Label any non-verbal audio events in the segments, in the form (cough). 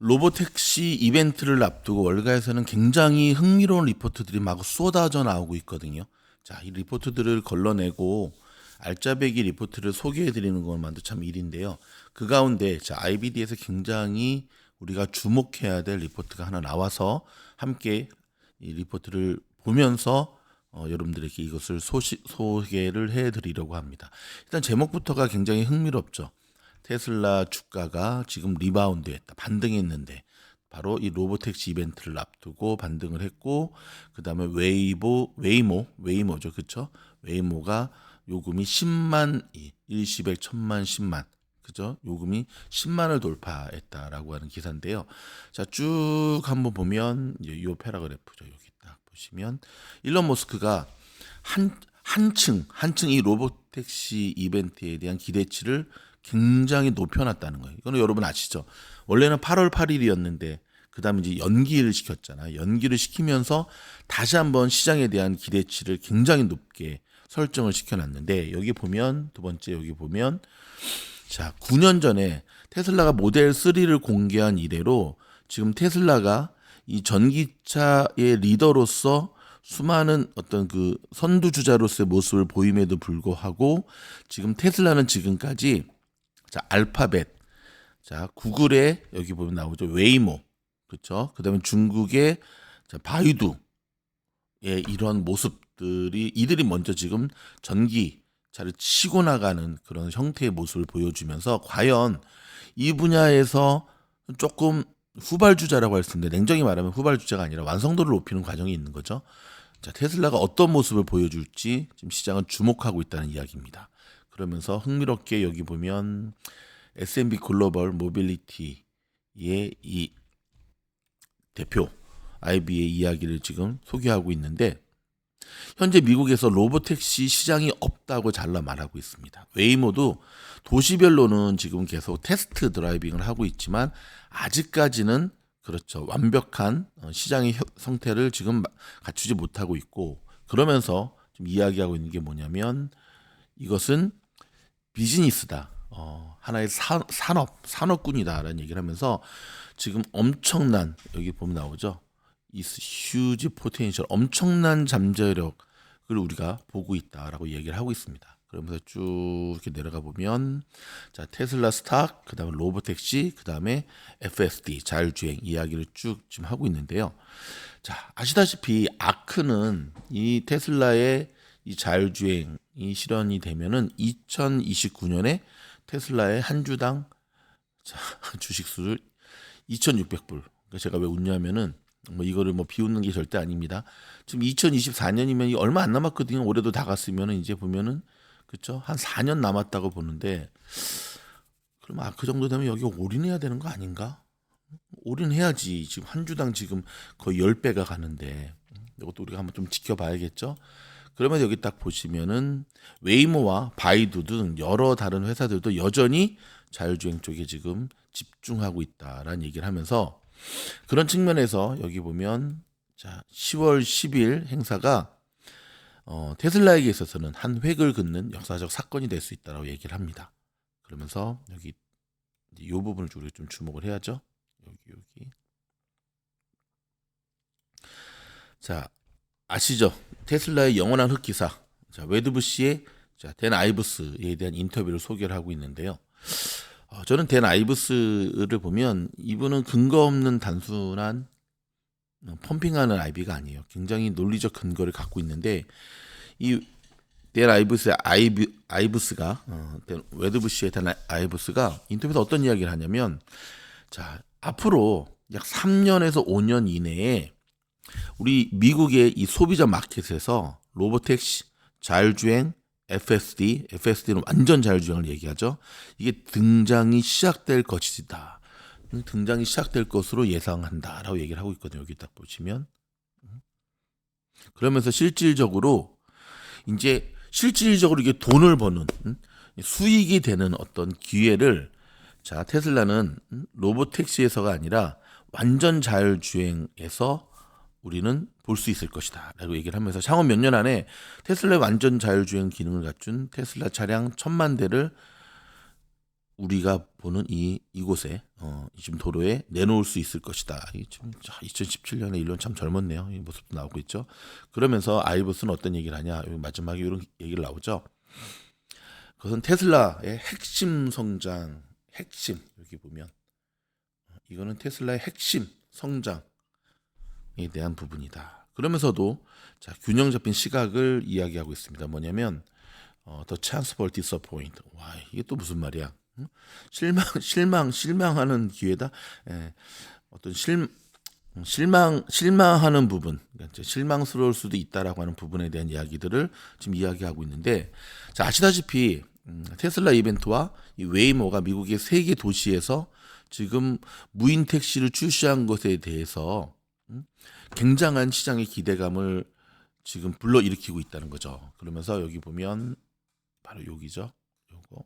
로보택시 이벤트를 앞두고 월가에서는 굉장히 흥미로운 리포트들이 마구 쏟아져 나오고 있거든요. 자, 이 리포트들을 걸러내고 알짜배기 리포트를 소개해 드리는 것만도 참 일인데요. 그 가운데 자, IBD에서 굉장히 우리가 주목해야 될 리포트가 하나 나와서 함께 이 리포트를 보면서 어, 여러분들에게 이것을 소시, 소개를 해 드리려고 합니다. 일단 제목부터가 굉장히 흥미롭죠. 테슬라 주가가 지금 리바운드했다. 반등했는데 바로 이 로보택시 이벤트를 앞두고 반등을 했고 그다음에 웨이보 웨이모 웨이모죠. 그렇죠? 웨이모가 요금이 10만 일시백 천만 10만 그죠? 요금이 10만을 돌파했다라고 하는 기사인데요. 자, 쭉 한번 보면 요 패러그래프죠. 여기 딱 보시면 일론 머스크가 한 한층 한층 이 로보택시 이벤트에 대한 기대치를 굉장히 높여놨다는 거예요. 이거는 여러분 아시죠? 원래는 8월 8일이었는데 그 다음에 이제 연기를 시켰잖아요. 연기를 시키면서 다시 한번 시장에 대한 기대치를 굉장히 높게 설정을 시켜놨는데 여기 보면 두 번째 여기 보면 자 9년 전에 테슬라가 모델 3를 공개한 이래로 지금 테슬라가 이 전기차의 리더로서 수많은 어떤 그 선두주자로서의 모습을 보임에도 불구하고 지금 테슬라는 지금까지 자 알파벳. 자 구글에 여기 보면 나오죠. 웨이모. 그렇죠 그다음에 중국의 자 바이두의 이런 모습들이 이들이 먼저 지금 전기 차를 치고 나가는 그런 형태의 모습을 보여주면서 과연 이 분야에서 조금 후발주자라고 할 수 있는데 냉정히 말하면 후발주자가 아니라 완성도를 높이는 과정이 있는 거죠. 자, 테슬라가 어떤 모습을 보여줄지 지금 시장은 주목하고 있다는 이야기입니다. 그러면서 흥미롭게 여기 보면 S&P 글로벌 모빌리티의 이 대표 IB의 이야기를 지금 소개하고 있는데 현재 미국에서 로보택시 시장이 없다고 잘라 말하고 있습니다. 웨이모도 도시별로는 지금 계속 테스트 드라이빙을 하고 있지만 아직까지는 그렇죠. 완벽한 어, 시장의 성태를 지금 갖추지 못하고 있고 그러면서 좀 이야기하고 있는 게 뭐냐면 이것은 비즈니스다. 어, 하나의 사, 산업, 산업군이다라는 얘기를 하면서 지금 엄청난 여기 보면 나오죠. 이 휴지 포텐셜 엄청난 잠재력을 우리가 보고 있다라고 얘기를 하고 있습니다. 그러면서 쭉 이렇게 내려가 보면 자 테슬라 스탁 그다음에 로보택시 그다음에 FSD 자율주행 이야기를 쭉 지금 하고 있는데요. 자 아시다시피 아크는 이 테슬라의 이 자율주행이 실현이 되면은 2029년에 테슬라의 한 주당 자, (laughs) 주식 수를 2,600불. 그러니까 제가 왜 웃냐면은 뭐 이거를 뭐 비웃는 게 절대 아닙니다. 지금 2024년이면 얼마 안 남았거든요. 올해도 다 갔으면은 이제 보면은 그렇죠? 한 4년 남았다고 보는데 그럼 아, 그 정도 되면 여기 올인해야 되는 거 아닌가? 올인해야지. 지금 한 주당 지금 거의 10배가 가는데 이것도 우리가 한번 좀 지켜봐야겠죠? 그러면 여기 딱 보시면은 웨이모와 바이두 등 여러 다른 회사들도 여전히 자율주행 쪽에 지금 집중하고 있다라는 얘기를 하면서 그런 측면에서 여기 보면 자 10월 10일 행사가 어, 테슬라에게 있어서는 한 획을 긋는 역사적 사건이 될 수 있다라고 얘기를 합니다. 그러면서 여기 이 부분을 우리가 좀 주목을 해야죠. 여기 여기 자 아시죠? 테슬라의 영원한 흑기사 자 웨드부시의 자, 댄 아이브스에 대한 인터뷰를 소개를 하고 있는데요. 어, 저는 댄 아이브스를 보면 이분은 근거 없는 단순한 어, 펌핑하는 아이비가 아니에요. 굉장히 논리적 근거를 갖고 있는데 이델 아이브스의 아이브, 아이브스가 어, 웨드부시의 델 아이브스가 인터뷰에서 어떤 이야기를 하냐면 자 앞으로 약 3년에서 5년 이내에 우리 미국의 이 소비자 마켓에서 로보택시, 자율주행, FSD, FSD는 완전 자율주행을 얘기하죠. 이게 등장이 시작될 것이다. 등장이 시작될 것으로 예상한다라고 얘기를 하고 있거든요. 여기 딱 보시면. 그러면서 실질적으로 이제 실질적으로 이게 돈을 버는 수익이 되는 어떤 기회를 자 테슬라는 로봇 택시에서가 아니라 완전 자율주행에서 우리는 볼 수 있을 것이다 라고 얘기를 하면서 향후 몇 년 안에 테슬라의 완전 자율주행 기능을 갖춘 테슬라 차량 천만 대를 우리가 보는 이 이곳에 어, 지금 도로에 내놓을 수 있을 것이다. 이 지금 2017년에 일론 참 젊었네요. 이 모습도 나오고 있죠. 그러면서 아이버스는 어떤 얘기를 하냐? 마지막에 이런 얘기를 나오죠. 그것은 테슬라의 핵심 성장, 핵심 여기 보면 어, 이거는 테슬라의 핵심 성장에 대한 부분이다. 그러면서도 자 균형 잡힌 시각을 이야기하고 있습니다. 뭐냐면 어, the chance for disappoint. 와 이게 또 무슨 말이야? 응? 실망, (laughs) 실망, 실망하는 기회다. 예, 어떤 실 실망 실망하는 부분, 그러니까 실망스러울 수도 있다라고 하는 부분에 대한 이야기들을 지금 이야기하고 있는데, 자 아시다시피 음, 테슬라 이벤트와 이 웨이모가 미국의 세 개 도시에서 지금 무인 택시를 출시한 것에 대해서 음, 굉장한 시장의 기대감을 지금 불러 일으키고 있다는 거죠. 그러면서 여기 보면 바로 여기죠. 요거.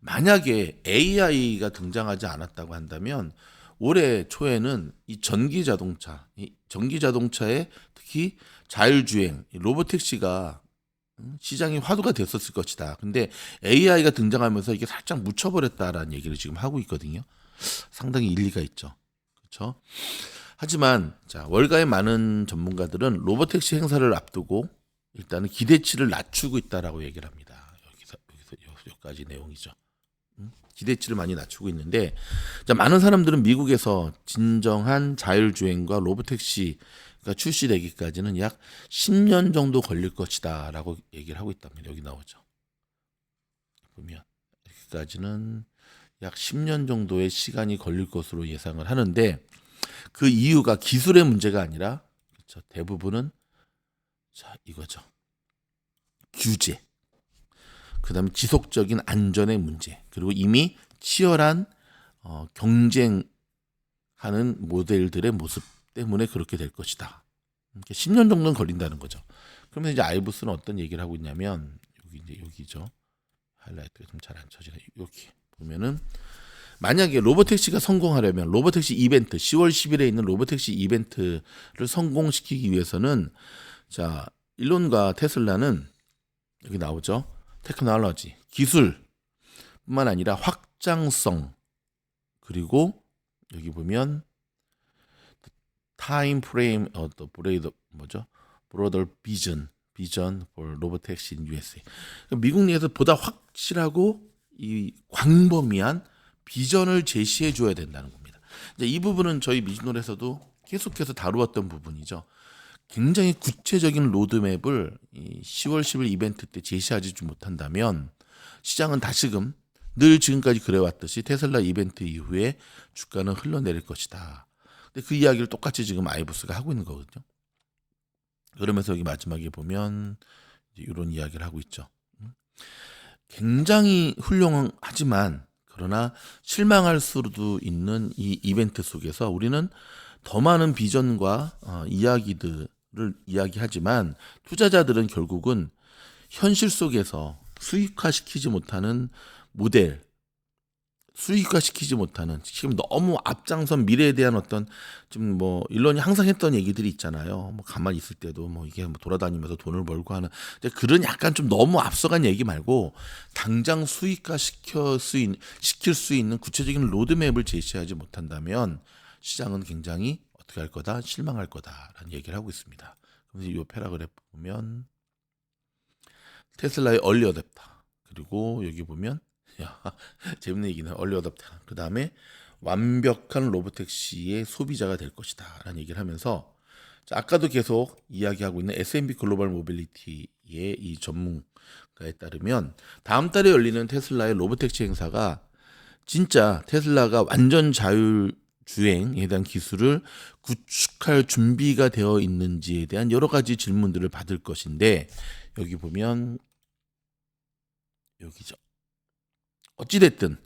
만약에 AI가 등장하지 않았다고 한다면 올해 초에는 이 전기 자동차, 이 전기 자동차에 특히 자율주행, 이 로보택시가 음, 시장이 화두가 됐었을 것이다. 근데 AI가 등장하면서 이게 살짝 묻혀버렸다라는 얘기를 지금 하고 있거든요. 상당히 일리가 있죠. 그렇죠? 하지만 자 월가의 많은 전문가들은 로보택시 행사를 앞두고 일단은 기대치를 낮추고 있다라고 얘기를 합니다. 여기서 여기서 여기까지 내용이죠. 음? 기대치를 많이 낮추고 있는데 자, 많은 사람들은 미국에서 진정한 자율주행과 로보택시가 출시되기까지는 약 10년 정도 걸릴 것이다라고 얘기를 하고 있답니다. 여기 나오죠. 보면 여기까지는 약 10년 정도의 시간이 걸릴 것으로 예상을 하는데 그 이유가 기술의 문제가 아니라 그렇죠. 대부분은 자 이거죠. 규제. 그다음에 지속적인 안전의 문제. 그리고 이미 치열한 어, 경쟁하는 모델들의 모습 때문에 그렇게 될 것이다. 이렇게 10년 정도는 걸린다는 거죠. 그러면 이제 아이브스는 어떤 얘기를 하고 있냐면 여기 이제 여기죠. 하이라이트가 좀 잘 안 쳐지네. 여기 보면은 만약에 로보택시가 성공하려면 로보택시 이벤트 10월 10일에 있는 로보택시 이벤트를 성공시키기 위해서는 자 일론과 테슬라는 여기 나오죠? 테크놀로지 기술뿐만 아니라 확장성 그리고 여기 보면 타임 프레임 어또 브레이더 뭐죠? 브로더 비전 비전 for 로보택시 in USA. 미국 내에서 보다 확실하고 이 광범위한 비전을 제시해 줘야 된다는 겁니다. 이제 이 부분은 저희 미신홀에서도 계속해서 다루었던 부분이죠. 굉장히 구체적인 로드맵을 이 10월 10일 이벤트 때 제시하지 못한다면 시장은 다시금 늘 지금까지 그래왔듯이 테슬라 이벤트 이후에 주가는 흘러내릴 것이다. 근데 그 이야기를 똑같이 지금 아이브스가 하고 있는 거거든요. 그러면서 여기 마지막에 보면 이런 이야기를 하고 있죠. 굉장히 훌륭하지만 그러나 실망할 수도 있는 이 이벤트 속에서 우리는 더 많은 비전과 어, 이야기들을 이야기하지만 투자자들은 결국은 현실 속에서 수익화시키지 못하는 모델, 수익화시키지 못하는 지금 너무 앞장선 미래에 대한 어떤 지금 뭐 일론이 항상 했던 얘기들이 있잖아요. 뭐 가만히 있을 때도 뭐 이게 뭐 돌아다니면서 돈을 벌고 하는 그런 약간 좀 너무 앞서간 얘기 말고 당장 수익화 시켜 수 있는 시킬 수 있는 구체적인 로드맵을 제시하지 못한다면 시장은 굉장히 어떻게 할 거다 실망할 거다라는 얘기를 하고 있습니다. 그래서 이 패라그래프 보면 테슬라의 얼리 어댑터 그리고 여기 보면 야, (laughs) 재밌는 얘기는 얼리 어답터. 그 다음에 완벽한 로보택시의 소비자가 될 것이다. 라는 얘기를 하면서 자, 아까도 계속 이야기하고 있는 S&P 글로벌 모빌리티의 이 전문가에 따르면 다음 달에 열리는 테슬라의 로보택시 행사가 진짜 테슬라가 완전 자율 주행에 대한 기술을 구축할 준비가 되어 있는지에 대한 여러 가지 질문들을 받을 것인데 여기 보면 여기죠. 어찌됐든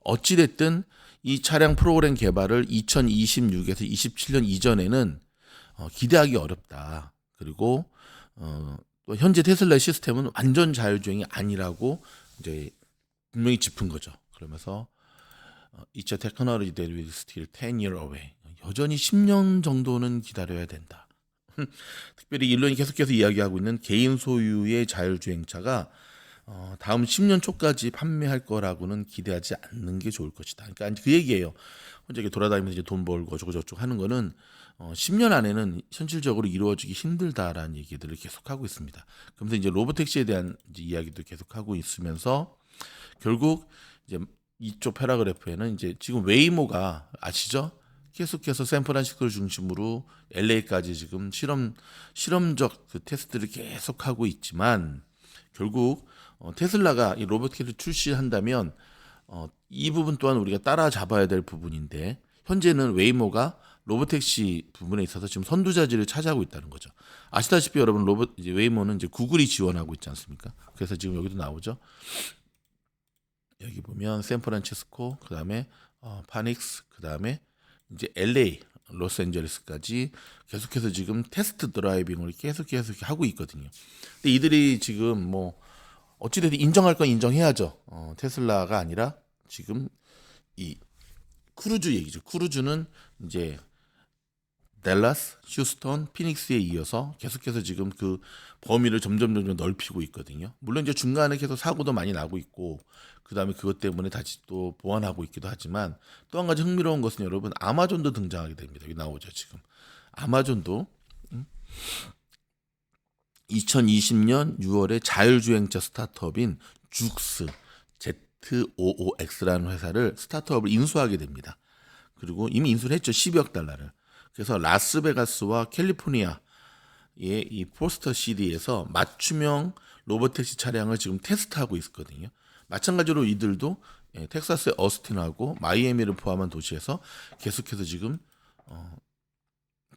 어찌됐든 이 차량 프로그램 개발을 2026에서 27년 이전에는 어, 기대하기 어렵다. 그리고 어, 또 현재 테슬라 시스템은 완전 자율주행이 아니라고 이제 분명히 짚은 거죠. 그러면서 어, It's a technology that will still 10 year away. 여전히 10년 정도는 기다려야 된다. (laughs) 특별히 일론이 계속해서 이야기하고 있는 개인 소유의 자율주행차가 어, 다음 10년 초까지 판매할 거라고는 기대하지 않는 게 좋을 것이다. 그러니까 그 얘기예요. 혼자 이렇게 돌아다니면서 이제 돈 벌고 어쩌고 저쩌고 하는 거는 어, 10년 안에는 현실적으로 이루어지기 힘들다라는 얘기들을 계속하고 있습니다. 그러면서 이제 로보택시에 대한 이제 이야기도 계속하고 있으면서 결국 이제 이쪽 패라그래프에는 이제 지금 웨이모가 아시죠? 계속해서 샌프란시스코를 중심으로 LA까지 지금 실험 실험적 그 테스트를 계속하고 있지만 결국 어, 테슬라가 이 로봇키를 출시한다면 어, 이 부분 또한 우리가 따라잡아야 될 부분인데 현재는 웨이모가 로보택시 부분에 있어서 지금 선두자지를 차지하고 있다는 거죠. 아시다시피 여러분 로봇 이제 웨이모는 이제 구글이 지원하고 있지 않습니까? 그래서 지금 여기도 나오죠. 여기 보면 샌프란시스코 그다음에 어, 파닉스 그다음에 이제 LA 로스앤젤레스까지 계속해서 지금 테스트 드라이빙을 계속 계속 하고 있거든요. 근데 이들이 지금 뭐 어찌됐든 인정할 건 인정해야죠. 어, 테슬라가 아니라 지금 이 크루즈 얘기죠. 크루즈는 이제 댈러스, 휴스턴, 피닉스에 이어서 계속해서 지금 그 범위를 점점 점점 넓히고 있거든요. 물론 이제 중간에 계속 사고도 많이 나고 있고 그다음에 그것 때문에 다시 또 보완하고 있기도 하지만 또 한 가지 흥미로운 것은 여러분 아마존도 등장하게 됩니다. 여기 나오죠 지금 아마존도 음? 2020년 6월에 자율주행차 스타트업인 죽스 Z55X라는 회사를 스타트업을 인수하게 됩니다. 그리고 이미 인수를 했죠 12억 달러를. 그래서 라스베가스와 캘리포니아의 이 포스터 시리에서 맞춤형 로보택시 차량을 지금 테스트하고 있거든요. 마찬가지로 이들도 예, 텍사스의 어스틴하고 마이애미를 포함한 도시에서 계속해서 지금 어,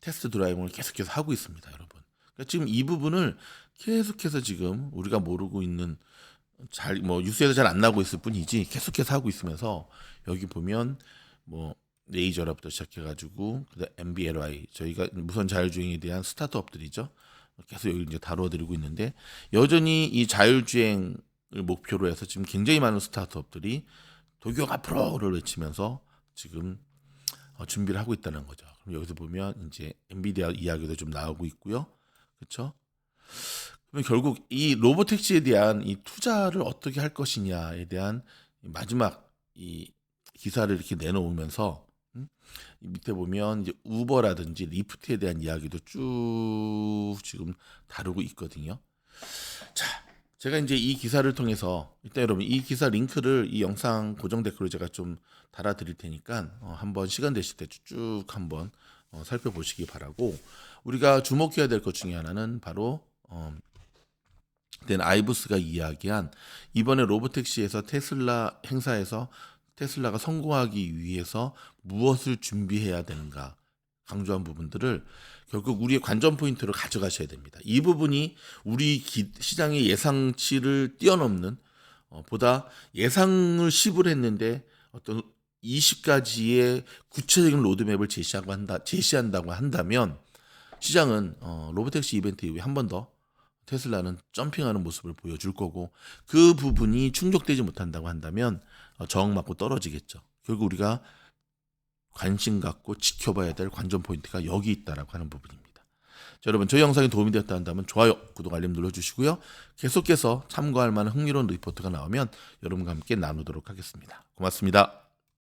테스트 드라이빙을 계속해서 하고 있습니다, 여러분. 그러니까 지금 이 부분을 계속해서 지금 우리가 모르고 있는 잘 뭐 뉴스에서 잘 안 나오고 있을 뿐이지 계속해서 하고 있으면서 여기 보면 뭐 레이저라부터 시작해가지고 그다음 MBLY 저희가 무선 자율주행에 대한 스타트업들이죠. 계속 여기 이제 다루어드리고 있는데 여전히 이 자율주행을 목표로 해서 지금 굉장히 많은 스타트업들이 도쿄 앞으로를 외치면서 지금 어, 준비를 하고 있다는 거죠. 그럼 여기서 보면 이제 엔비디아 이야기도 좀 나오고 있고요. 그렇죠? 그러면 결국 이 로보택시에 대한 이 투자를 어떻게 할 것이냐에 대한 마지막 이 기사를 이렇게 내놓으면서 음? 이 밑에 보면 이제 우버라든지 리프트에 대한 이야기도 쭉 지금 다루고 있거든요. 자, 제가 이제 이 기사를 통해서 일단 여러분 이 기사 링크를 이 영상 고정 댓글로 제가 좀 달아드릴 테니까 어, 한번 시간 되실 때 쭉 한번 어, 살펴보시기 바라고 우리가 주목해야 될 것 중에 하나는 바로 어, 된 아이브스가 이야기한 이번에 로보택시에서 테슬라 행사에서 테슬라가 성공하기 위해서 무엇을 준비해야 되는가 강조한 부분들을 결국 우리의 관전 포인트로 가져가셔야 됩니다. 이 부분이 우리 기, 시장의 예상치를 뛰어넘는 어, 보다 예상을 10을 했는데 어떤 20가지의 구체적인 로드맵을 제시하고 한다, 제시한다고 한다면 시장은 어, 로보택시 이벤트 이후에 한 번 더 테슬라는 점핑하는 모습을 보여줄 거고 그 부분이 충족되지 못한다고 한다면 어, 저항 맞고 떨어지겠죠. 결국 우리가 관심 갖고 지켜봐야 될 관전 포인트가 여기 있다라고 하는 부분입니다. 자, 여러분 저희 영상이 도움이 되었다 한다면 좋아요, 구독, 알림 눌러주시고요. 계속해서 참고할 만한 흥미로운 리포트가 나오면 여러분과 함께 나누도록 하겠습니다. 고맙습니다.